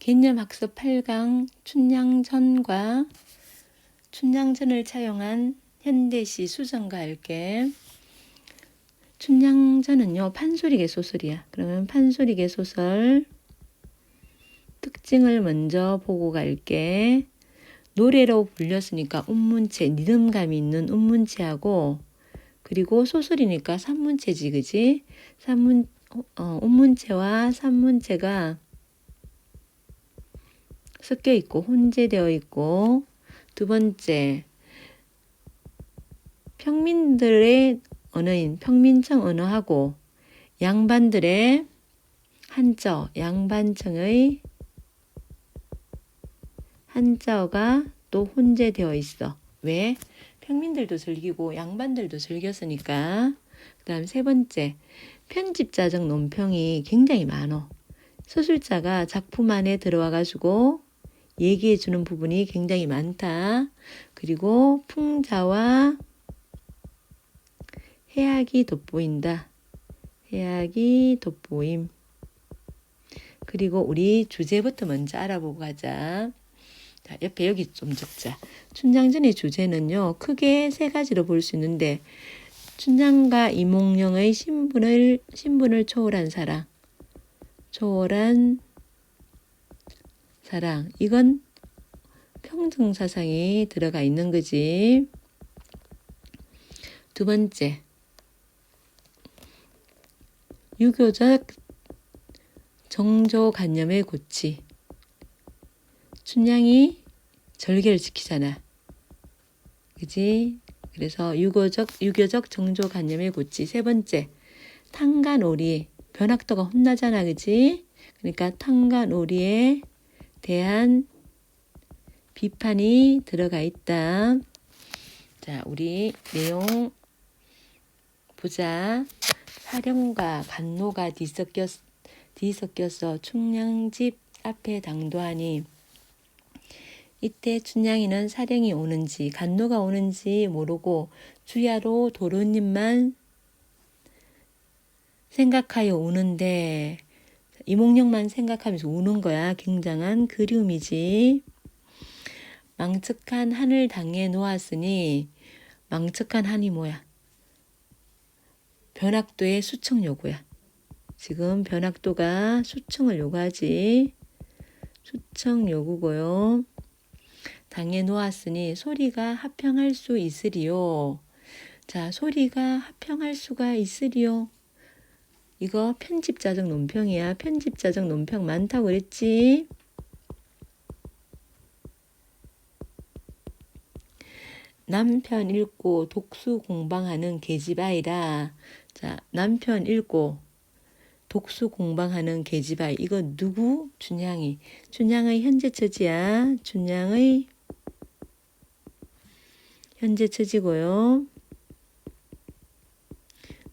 개념학습 8강 춘향전과 춘향전을 차용한 현대시 수정과 할게. 춘향전은요 판소리계 소설이야. 그러면 판소리계 소설 특징을 먼저 보고 갈게. 노래로 불렸으니까 운문체, 리듬감이 있는 운문체하고 그리고 소설이니까 산문체지, 그지? 산문 어, 운문체와 산문체가 섞여 있고 혼재되어 있고 두 번째 평민들의 언어인 평민청 언어하고 양반들의 한자 양반청의 한자어가 또 혼재되어 있어. 왜? 평민들도 즐기고 양반들도 즐겼으니까. 그 다음 세 번째, 편집자적 논평이 굉장히 많어. 서술자가 작품 안에 들어와가지고 얘기해 주는 부분이 굉장히 많다. 그리고 풍자와 해악이 돋보인다. 해악이 돋보임. 그리고 우리 주제부터 먼저 알아보고 가자. 자, 옆에 여기 좀 적자. 춘장전의 주제는요, 크게 세 가지로 볼 수 있는데, 춘장과 이몽룡의 신분을, 신분을 초월한 사랑. 초월한 사랑. 이건 평등 사상이 들어가 있는 거지. 두 번째. 유교적 정조관념의 고치. 춘향이 절개를 지키잖아. 그지? 그래서 유교적, 유교적 정조관념의 고치. 세 번째. 탕간오리. 변학도가 혼나잖아. 그지? 그러니까 탕간오리에 대한 비판이 들어가 있다. 자, 우리 내용 보자. 사령과 간노가 뒤섞여, 뒤섞여서 충량집 앞에 당도하니 이때 춘향이는 사령이 오는지 간노가 오는지 모르고 주야로 도련님만 생각하여 우는데 이몽룡만 생각하면서 우는 거야. 굉장한 그리움이지. 망측한 한을 당해 놓았으니 망측한 한이 뭐야? 변학도의 수청 요구야. 지금 변학도가 수청을 요구하지. 수청 요구고요. 당해 놓았으니 소리가 합평할 수 있으리요. 자, 소리가 합평할 수가 있으리요. 이거 편집자적 논평이야. 편집자적 논평 많다고 그랬지? 남편 읽고 독수 공방하는 계집아이라. 자, 남편 읽고 독수 공방하는 계집아이. 이거 누구? 춘향이. 춘향의 현재 처지야. 춘향의 현재 처지고요.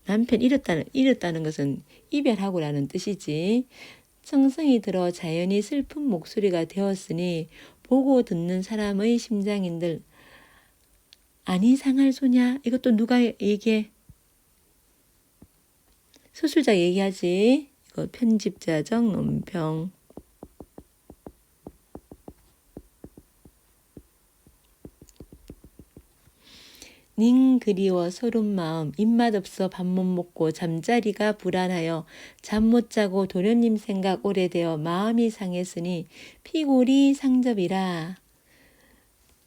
남편 잃었다는 잃었다는 것은 이별하고라는 뜻이지. 청성이 들어 자연히 슬픈 목소리가 되었으니 보고 듣는 사람의 심장인들 아니 상할 소냐 이것도 누가 얘기해? 서술자 얘기하지. 이거 편집자적 논평. 닝 그리워 서른 마음 입맛 없어 밥 못 먹고 잠자리가 불안하여 잠 못 자고 도련님 생각 오래되어 마음이 상했으니 피골이 상접이라.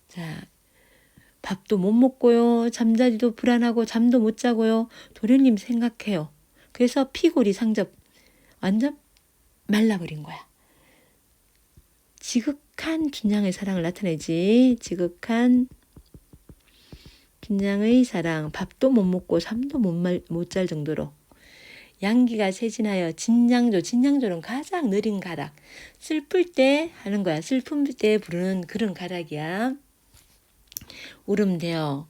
자, 밥도 못 먹고요. 잠자리도 불안하고 잠도 못 자고요. 도련님 생각해요. 그래서 피골이 상접 완전 말라버린 거야. 지극한 준양의 사랑을 나타내지. 지극한 준양의 사랑, 밥도 못 먹고 잠도 못 잘 정도로 양기가 세진하여 진양조, 진양조는 가장 느린 가락. 슬플 때 하는 거야. 슬픔 때 부르는 그런 가락이야. 울음되어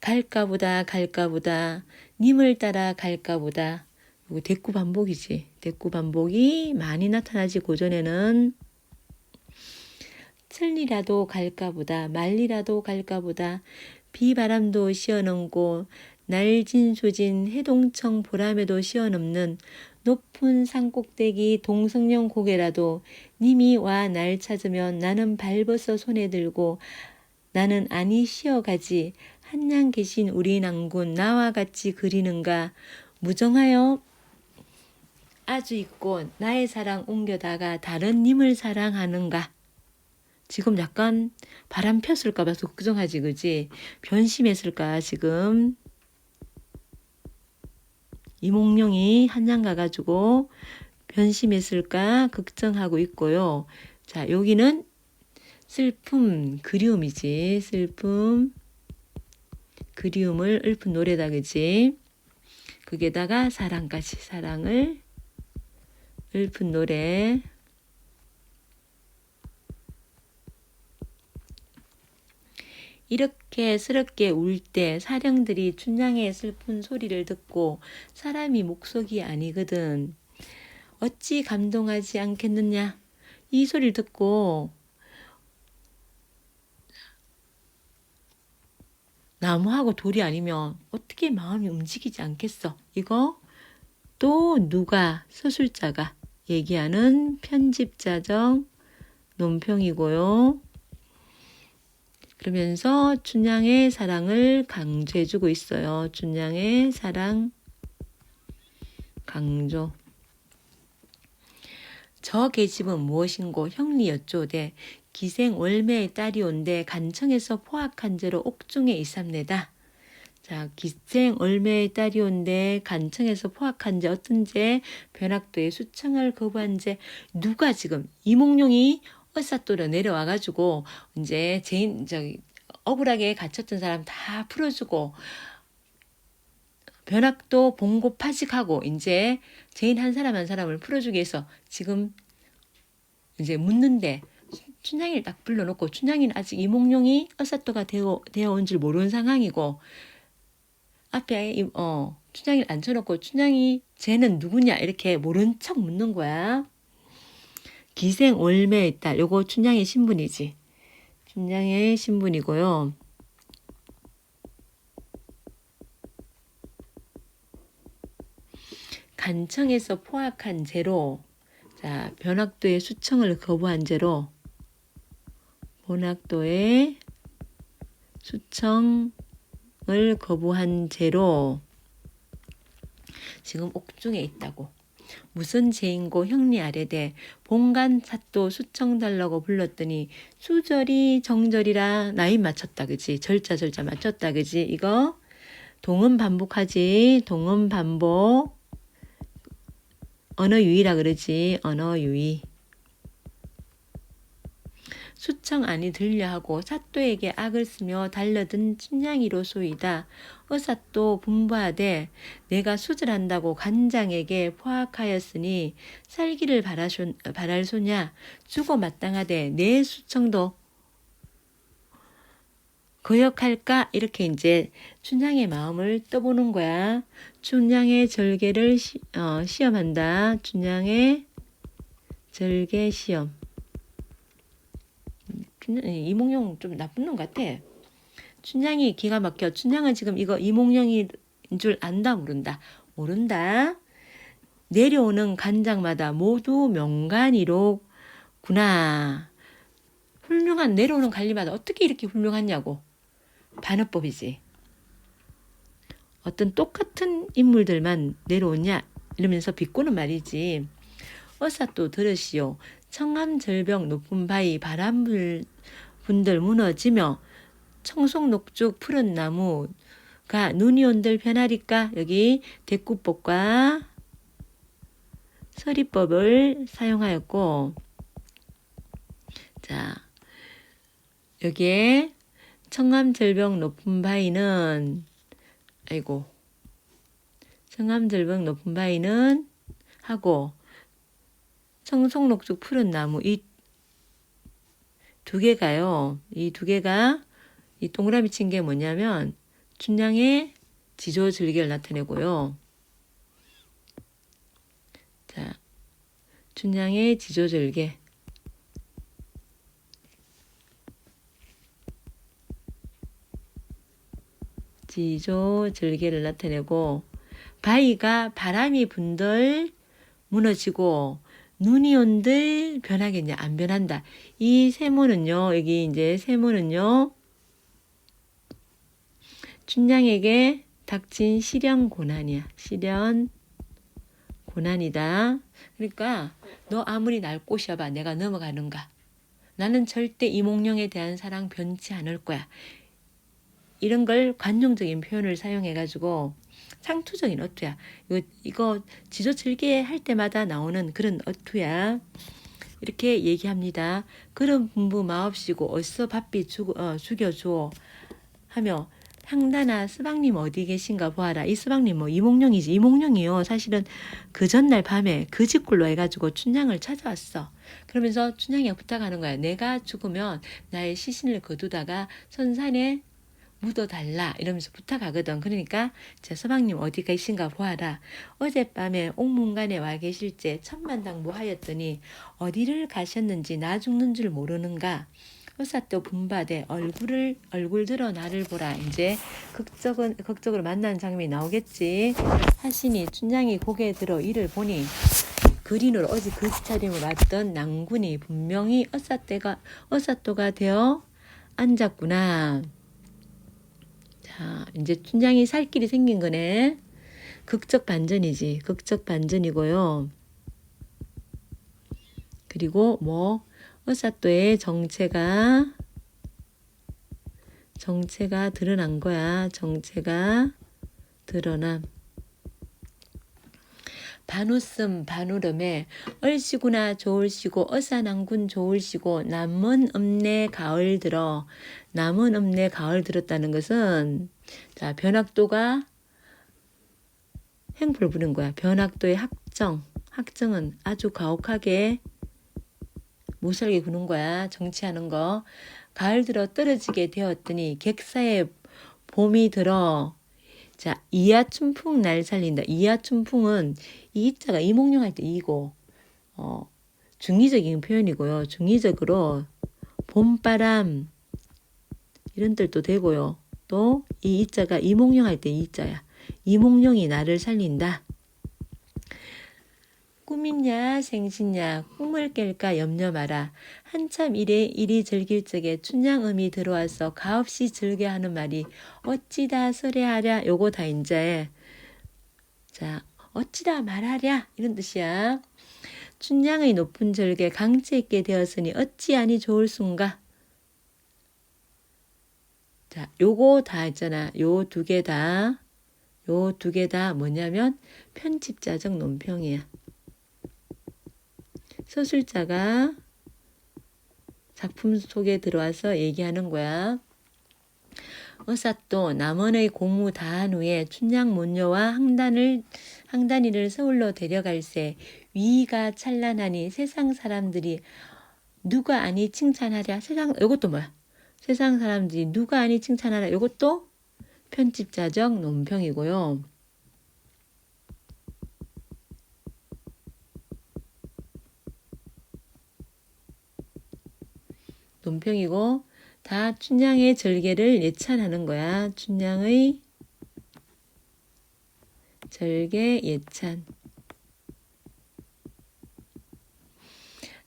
갈까보다 갈까보다 님을 따라 갈까보다 이거 대꾸 반복이지. 대꾸 반복이 많이 나타나지 고전에는 틀리라도 갈까보다 말리라도 갈까보다 비바람도 시원넘고 날진 소진 해동청 보람에도 시원없는 높은 산꼭대기 동성령 고개라도 님이 와 날 찾으면 나는 발벗어 손에 들고 나는 아니 쉬어가지. 한양 계신 우리 낭군 나와 같이 그리는가? 무정하여 아주 있고 나의 사랑 옮겨다가 다른 님을 사랑하는가 지금 약간 바람 폈을까봐 걱정하지 그지 변심했을까 지금 이몽룡이 한양 가가지고 변심했을까 걱정하고 있고요. 자, 여기는 슬픔, 그리움이지. 슬픔, 그리움을 읊은 노래다, 그지? 그게다가 사랑까지, 사랑을 읊은 노래. 이렇게 스럽게 울 때 사령들이 춘향의 슬픈 소리를 듣고 사람이 목속이 아니거든. 어찌 감동하지 않겠느냐? 이 소리를 듣고 나무하고 돌이 아니면 어떻게 마음이 움직이지 않겠어? 이거 또 누가 서술자가 얘기하는 편집자적 논평이고요. 그러면서 춘향의 사랑을 강조해주고 있어요. 춘향의 사랑 강조. 저 계집은 무엇인고 형리 여쭈오되 기생 월매의 딸이 온데 간청에서 포악한 죄로 옥중에 있삼내다. 자, 기생 월매의 딸이 온데 간청에서 포악한 죄 어떤 죄 변학도의 수청을 거부한 죄 누가 지금 이몽룡이 얼싸또려 내려와가지고 이제 제인 저기 억울하게 갇혔던 사람 다 풀어주고 변학도 봉고 파직하고 이제 제인 한 사람 한 사람을 풀어주기 위해서 지금 이제 묻는데 춘향이를 딱 불러놓고 춘향이는 아직 이몽룡이 얼싸또가 되어 되어 온 줄 모르는 상황이고 앞에 이- 어 춘향이를 앉혀놓고 춘향이 쟤는 누구냐 이렇게 모른 척 묻는 거야. 기생 올매의 딸 요거 춘향의 신분이지. 춘향의 신분이고요. 간청에서 포악한 죄로 자 변학도의 수청을 거부한 죄로 본학도의 수청을 거부한 죄로 지금 옥중에 있다고 무슨 죄인고 형리 아래되 본간 사또 수청 달라고 불렀더니 수절이 정절이라 나이 맞췄다 그지? 절자 절자 맞췄다 그지? 이거? 동음 반복하지. 동음 반복. 언어 유의라 그러지. 언어 유의 수청 안이 들려하고 사또에게 악을 쓰며 달려든 춘향이로소이다. 어사또 분부하되 내가 수절한다고 간장에게 포악하였으니 살기를 바라쇼, 바랄 소냐 주고 마땅하되 내 수청도 거역할까 이렇게 이제 춘향의 마음을 떠보는 거야. 춘향의 절개를 시, 어, 시험한다. 춘향의 절개 시험. 춘- 이몽룡 좀 나쁜 놈 같아. 춘향이 기가 막혀. 춘향은 지금 이거 이몽룡인 줄 안다 모른다. 모른다. 내려오는 간장마다 모두 명간이로구나. 훌륭한 내려오는 관리마다 어떻게 이렇게 훌륭하냐고. 반어법이지. 어떤 똑같은 인물들만 내려오냐 이러면서 비꼬는 말이지. 어사 또 들으시오. 청암 절벽 높은 바위 바람불 분들 무너지며 청송 녹죽 푸른 나무가 눈이 온들 변하리까? 여기 대구법과 서리법을 사용하였고 자 여기에 청암 절벽 높은 바위는 아이고 청암 절벽 높은 바위는 하고 청송록죽 푸른 나무 이 두 개가요. 이 두 개가 이 동그라미 친 게 뭐냐면 춘향의 지조 즐기를 나타내고요. 자, 춘향의 지조 즐개. 지조 즐개를 나타내고 바위가 바람이 분들 무너지고 눈이 온들 변하겠냐 안 변한다. 이 세모는요 여기 이제 세모는요 춘향에게 닥친 시련 고난이야. 시련 고난이다. 그러니까 너 아무리 날 꼬셔봐 내가 넘어가는가. 나는 절대 이몽룡에 대한 사랑 변치 않을 거야. 이런 걸 관용적인 표현을 사용해 가지고 상투적인 어투야. 이거 이거 지조절개 할 때마다 나오는 그런 어투야. 이렇게 얘기합니다. 그런 분부 마옵시고 밥비 죽, 어, 죽여줘 하며 향단아 스방님 어디 계신가 보아라. 이 스방님 뭐 이몽룡이지. 이몽룡이요. 사실은 그 전날 밤에 그 집굴로 해가지고 춘향을 찾아왔어. 그러면서 춘향이가 부탁하는 거야. 내가 죽으면 나의 시신을 거두다가 선산에 묻어달라 이러면서 부탁하거든. 그러니까 저 서방님 어디 계신가 보아라. 어젯밤에 옥문관에 와 계실제 천만당무하였더니 어디를 가셨는지 나 죽는 줄 모르는가. 의사또 분바대 얼굴을 얼굴 들어 나를 보라. 이제 극적은 극적으로 만난 장면이 나오겠지. 하시니 춘향이 고개 들어 이를 보니 그린으로 어제 그 차림을 왔던 낭군이 분명히 어사때가 어사또가 되어 앉았구나. 자, 이제 춘향이 살 길이 생긴 거네. 극적 반전이지. 극적 반전이고요. 그리고 뭐 어사또의 정체가 정체가 드러난 거야. 정체가 드러남. 반웃음 반울음에 얼씨구나 좋을시고 어사난군 좋을시고 없네 가을 들어 남은 없네 가을 들었다는 것은 자 변학도가 행불 부른 거야 변학도의 학정 학정은 아주 가혹하게 못 살게 구는 거야 정치하는 거 가을 들어 떨어지게 되었더니 객사에 봄이 들어 자, 이하춘풍 날 살린다. 이하춘풍은 이자가 이몽룡 할 때 이고 어, 중의적인 표현이고요. 중의적으로 봄바람 이런 뜻도 되고요. 또 이 이자가 이몽룡 할 때 이자야. 이몽룡이 나를 살린다. 꿈이냐 생시냐 꿈을 깰까 염려 마라. 한참 이래 일이 즐길 적에 춘향음이 들어와서 가없이 즐겨 하는 말이 어찌다 설레하랴 요거 다 인자에 자 어찌다 말하랴 이런 뜻이야. 춘향의 높은 절개 강치 있게 되었으니 어찌하니 좋을 순가. 자 요거 다 있잖아. 요 두 개 다. 요 두 개 다 뭐냐면 편집자적 논평이야. 서술자가 작품 속에 들어와서 얘기하는 거야. 어사또 남원의 공무 다한 후에 춘향 문녀와 항단을 항단이를 서울로 데려갈새 위가 찬란하니 세상 사람들이 누가 아니 칭찬하랴 세상 이것도 뭐야 세상 사람들이 누가 아니 칭찬하랴 이것도 편집자적 논평이고요. 논평이고 다 춘향의 절개를 예찬하는 거야. 춘향의 절개 예찬.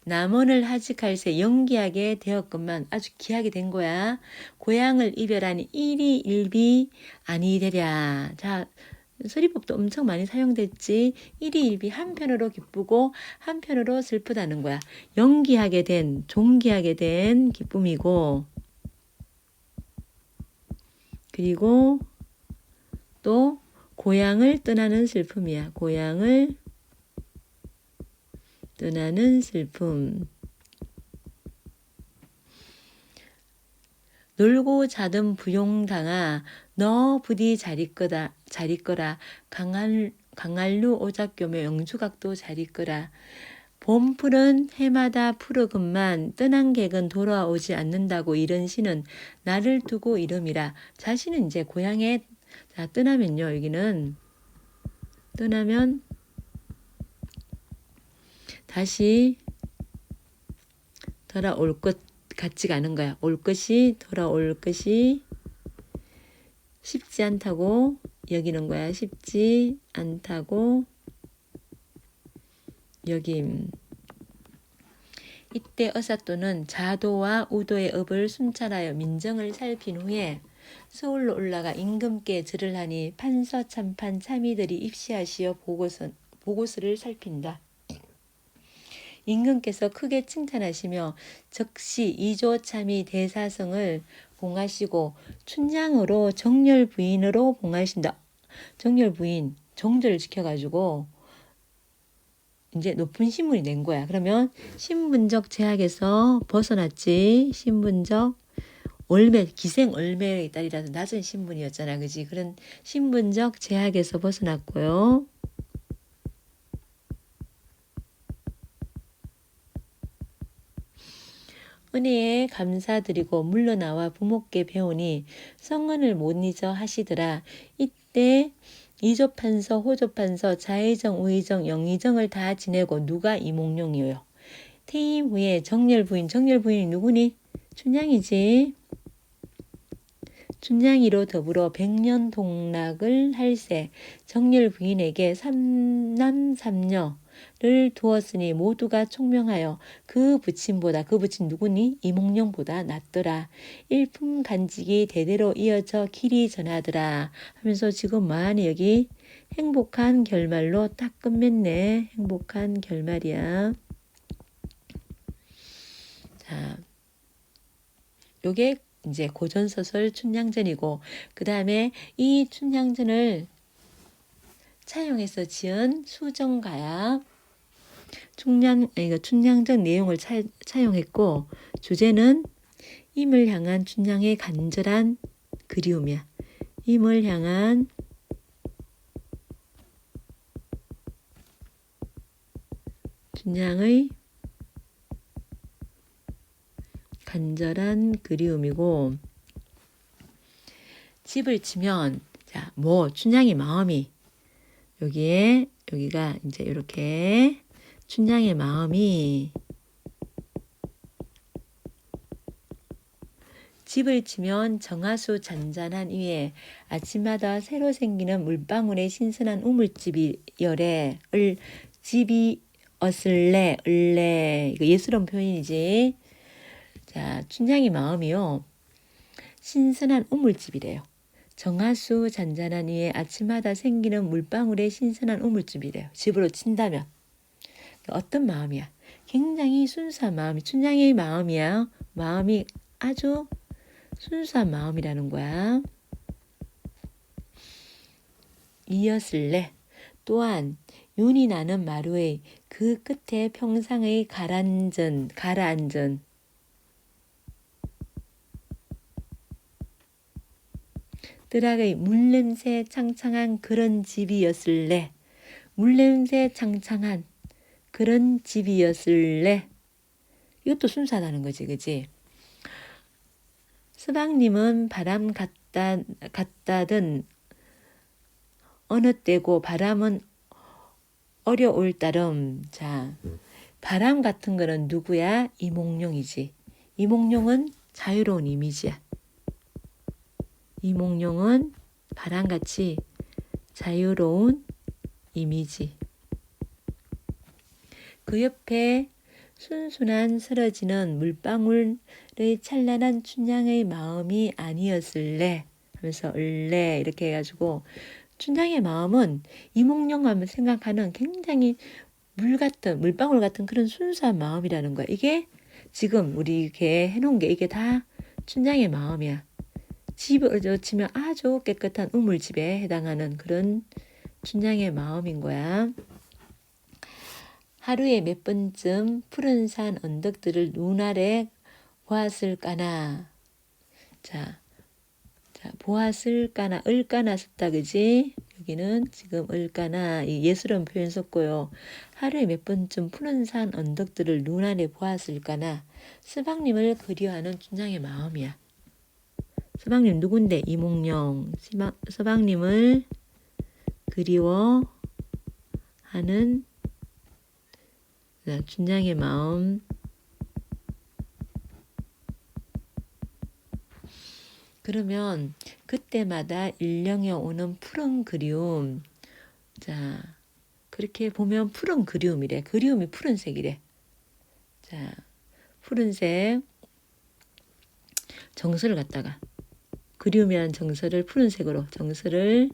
남원을 하직할 새 연기하게 되었건만 아주 귀하게 된 거야. 고향을 이별하니 일이 일비 아니 되랴. 자, 서리법도 엄청 많이 사용됐지. 일이 일비 한편으로 기쁘고 한편으로 슬프다는 거야. 연기하게 된, 종기하게 된 기쁨이고, 그리고 또 고향을 떠나는 슬픔이야. 고향을 떠나는 슬픔. 놀고 자든 부용당아 너 부디 잘 있거다 잘 있거라. 강할 강할루 오작교며 영주각도 잘 있거라. 봄풀은 해마다 푸르건만 떠난 객은 돌아오지 않는다고 이런 시는 나를 두고 이름이라. 자신은 이제 고향에 자 떠나면요 여기는. 떠나면 다시 돌아올 것 같지가 않은 거야. 올 것이 돌아올 것이 쉽지 않다고 여기는 거야. 쉽지 않다고 음, 이때 어사또는 자도와 우도의 업을 순찰하여 민정을 살핀 후에 서울로 올라가 임금께 절을 하니 판서 참판 참의들이 입시하시어 보고서, 보고서를 살핀다. 임금께서 크게 칭찬하시며 즉시 이조 참의 대사성을 봉하시고 춘향으로 정렬 부인으로 봉하신다. 정렬 부인 정절을 지켜가지고 이제 높은 신분이 된 거야. 그러면 신분적 제약에서 벗어났지. 신분적 얼매 기생 얼매의 딸이라서 낮은 신분이었잖아. 그지? 그런 신분적 제약에서 벗어났고요. 은혜에 감사드리고 물러나와 부모께 배우니 성언을 못 잊어 하시더라. 이때 이조판서, 호조판서, 자의정, 우의정, 영의정을 다 지내고 누가 이몽룡이요. 퇴임 후에 정렬 부인, 정렬 부인이 누구니? 춘향이지. 춘향이로 더불어 백년 동락을 할세 정렬 부인에게 삼남 삼녀 를 두었으니 모두가 총명하여 그 부친보다 그 부친 누구니? 이몽룡보다 낫더라. 일품 간직이 대대로 이어져 길이 전하더라. 하면서 지금 많이 여기 행복한 결말로 딱 끝맺네. 행복한 결말이야. 자 요게 이제 고전소설 춘향전이고 그 다음에 이 춘향전을 차용해서 지은 수정가야 춘향 이거 춘향전 내용을 차, 차용했고 주제는 임을 향한 춘향의 간절한 그리움이야. 임을 향한 춘향의 간절한 그리움이고 집을 치면 자, 뭐 춘향의 마음이 여기에 여기가 이제 이렇게 춘향의 마음이 집을 치면 정화수 잔잔한 위에 아침마다 새로 생기는 물방울의 신선한 우물집이 열에 을 집이 어슬래 을래 이거 예스러운 표현이지 자, 춘향이 마음이요. 신선한 우물집이래요. 정하수 잔잔한 위에 아침마다 생기는 물방울의 신선한 우물집이래요. 집으로 친다면. 어떤 마음이야? 굉장히 순수한 마음이, 춘향의 마음이야. 마음이 아주 순수한 마음이라는 거야. 이었을래. 또한 윤이 나는 마루의 그 끝에 평상의 가라앉은, 가라앉은 뜨락의 물냄새 창창한 그런 집이었을래. 물냄새 창창한 그런 집이었을래. 이것도 순수하다는 거지, 그지? 스방님은 바람 같다, 같다든 어느 때고 바람은 어려울 따름. 자, 바람 같은 거는 누구야? 이몽룡이지. 이몽룡은 자유로운 이미지야. 이몽룡은 바람같이 자유로운 이미지. 그 옆에 순순한 쓰러지는 물방울의 찬란한 춘향의 마음이 아니었을래 하면서 을래 이렇게 해가지고 춘향의 마음은 이몽룡 하면 생각하는 굉장히 물 같은 물방울 같은 그런 순수한 마음이라는 거야. 이게 지금 우리 이렇게 해놓은 게 이게 다 춘향의 마음이야. 집을 치면 아주 깨끗한 우물집에 해당하는 그런 춘향의 마음인 거야. 하루에 몇 번쯤 푸른 산 언덕들을 눈 아래 보았을까나. 자, 자 보았을까나, 을까나 썼다, 그지? 여기는 지금 을까나, 이 예스러운 표현 썼고요. 하루에 몇 번쯤 푸른 산 언덕들을 눈 아래 보았을까나. 스방님을 그리워하는 춘향의 마음이야. 서방님 누군데? 이몽룡. 서방님을 그리워하는 춘향의 마음. 그러면 그때마다 일령에 오는 푸른 그리움. 자, 그렇게 보면 푸른 그리움이래. 그리움이 푸른색이래. 자, 푸른색 정서를 갖다가 그리움이라는 정서를 푸른색으로 정서를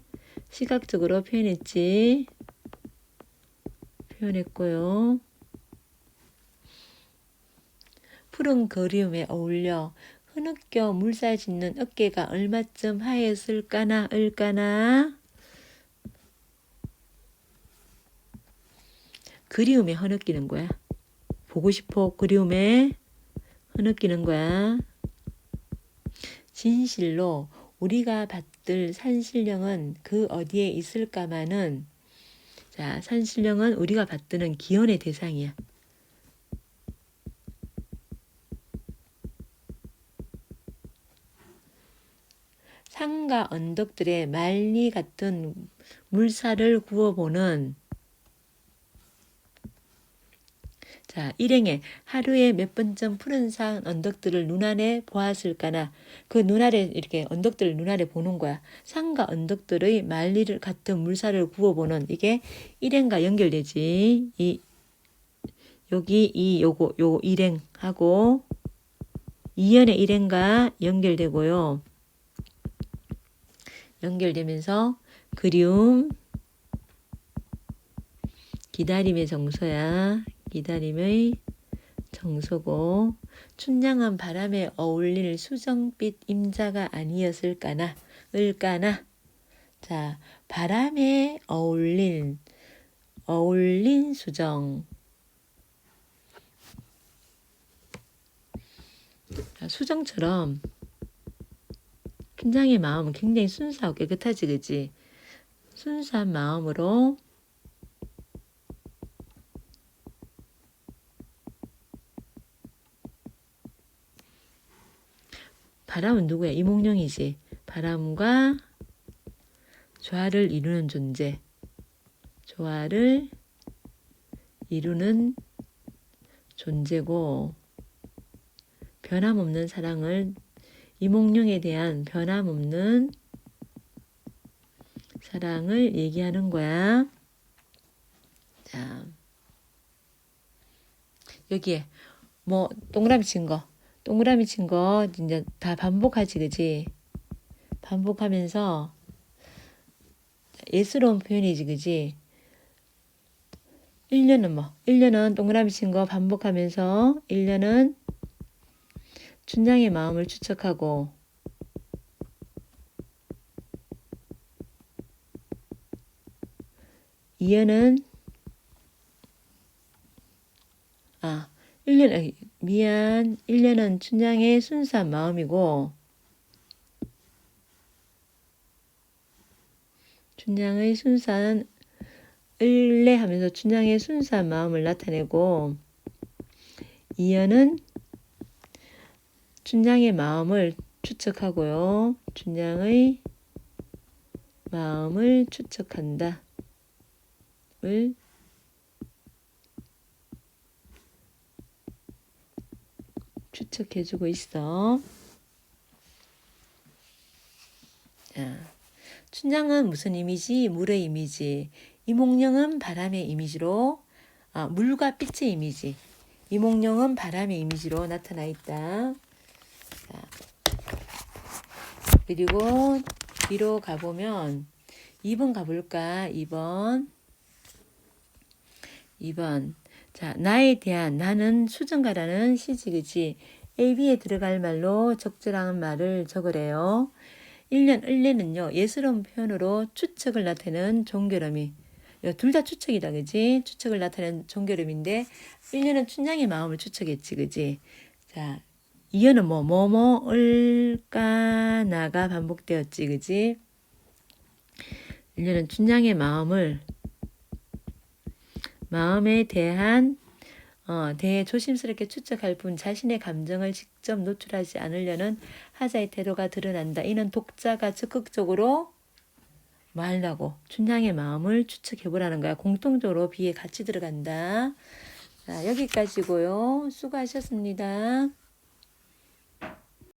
시각적으로 표현했지. 표현했고요. 푸른 그리움에 어울려 흐느껴 물살 짓는 어깨가 얼마쯤 하였을까나 을까나 그리움에 흐느끼는 거야. 보고 싶어 그리움에 흐느끼는 거야. 진실로 우리가 받들 산신령은 그 어디에 있을까마는 자 산신령은 우리가 받드는 기원의 대상이야. 산과 언덕들의 말리 같은 물살을 구워보는 자, 일행에 하루에 몇 번쯤 푸른 산 언덕들을 눈안에 보았을까나 그 눈아래 이렇게 언덕들을 눈아래 보는 거야. 산과 언덕들의 말리를 같은 물살을 구워보는 이게 일행과 연결되지. 이 여기 이 요거 요 일행하고 이연의 일행과 연결되고요. 연결되면서 그리움 기다림의 정서야. 기다림의 정서고 춘향한 바람에 어울릴 수정빛 임자가 아니었을까나 을까나. 자 바람에 어울린 어울린 수정. 자, 수정처럼 춘향의 마음은 굉장히 순수하고 깨끗하지 그지 순수한 마음으로 바람은 누구야? 이몽룡이지. 바람과 조화를 이루는 존재. 조화를 이루는 존재고 변함없는 사랑을 이몽룡에 대한 변함없는 사랑을 얘기하는 거야. 자, 여기에 뭐 동그라미 친 거. 동그라미 친 거 이제 다 반복하지 그지? 반복하면서 예스러운 표현이지 그지? 1년은 뭐? 1년은 동그라미 친 거 반복하면서 1년은 춘향의 마음을 추측하고 이연은 아 1년 아니, 미안 1년은 춘향의 순수한 마음이고 춘향의 순수한 을래하면서 춘향의 순수한 마음을 나타내고 이연은 춘향의 마음을 추측하고요. 춘향의 마음을 추측한다. 을 추측해주고 있어. 자, 춘향은 무슨 이미지? 물의 이미지. 이몽룡은 바람의 이미지로, 아, 물과 빛의 이미지. 이몽룡은 바람의 이미지로 나타나 있다. 자, 그리고 뒤로 가보면 2번 가볼까? 2번. 2번. 자, 나에 대한 나는 수정가라는 시지 그지 A, B에 들어갈 말로 적절한 말을 적으래요. 1년 을레는요. 예스러운 표현으로 추측을 나타내는 종결음이 둘 다 추측이다 그지 추측을 나타내는 종결음인데 1년은 춘향의 마음을 추측했지 그지 자 이어는 뭐 뭐뭐 을까 나가 반복되었지 그지 1년은 춘향의 마음을 마음에 대한 어, 대해 조심스럽게 추측할 뿐 자신의 감정을 직접 노출하지 않으려는 하자의 태도가 드러난다. 이는 독자가 적극적으로 말라고 춘향의 마음을 추측해보라는 거야. 공통적으로 비에 같이 들어간다. 자, 여기까지고요. 수고하셨습니다.